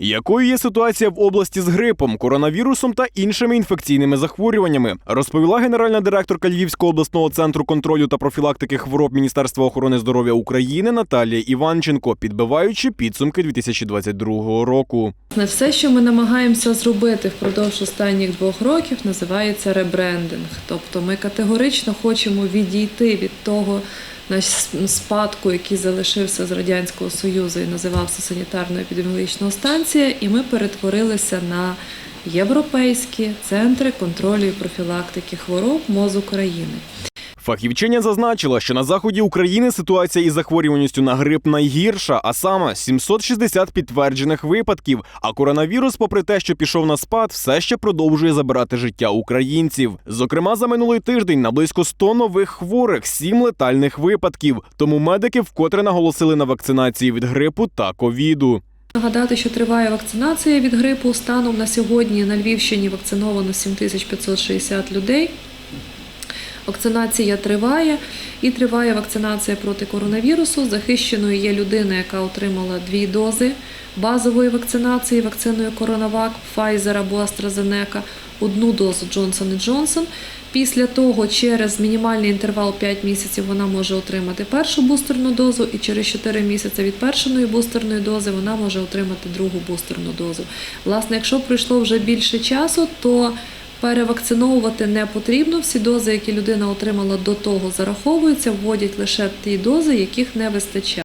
Якою є ситуація в області з грипом, коронавірусом та іншими інфекційними захворюваннями, розповіла генеральна директорка Львівського обласного центру контролю та профілактики хвороб Міністерства охорони здоров'я України Наталія Іванченко, підбиваючи підсумки 2022 року. Не все, що ми намагаємося зробити впродовж останніх двох років, називається ребрендинг. Тобто ми категорично хочемо відійти від того на спадку, який залишився з радянського союзу і називався санітарно-епідеміологічна станція, і ми перетворилися на європейські центри контролю і профілактики хвороб МОЗ України. Фахівчиня зазначила, що на заході України ситуація із захворюваністю на грип найгірша, а саме 760 підтверджених випадків. А коронавірус, попри те, що пішов на спад, все ще продовжує забирати життя українців. Зокрема, за минулий тиждень на близько 100 нових хворих, 7 летальних випадків. Тому медики вкотре наголосили на вакцинації від грипу та ковіду. Нагадати, що триває вакцинація від грипу. Станом на сьогодні на Львівщині вакциновано 7560 людей. Вакцинація триває і триває вакцинація проти коронавірусу. Захищеною є людина, яка отримала дві дози базової вакцинації вакциною Коронавак, Pfizer або AstraZeneca, одну дозу Johnson Johnson. Після того, через мінімальний інтервал 5 місяців, вона може отримати першу бустерну дозу, і через 4 місяці від першої бустерної дози вона може отримати другу бустерну дозу. Власне, якщо пройшло вже більше часу, то Перевакциновувати не потрібно. Всі дози, які людина отримала до того, зараховуються, вводять лише ті дози, яких не вистачає.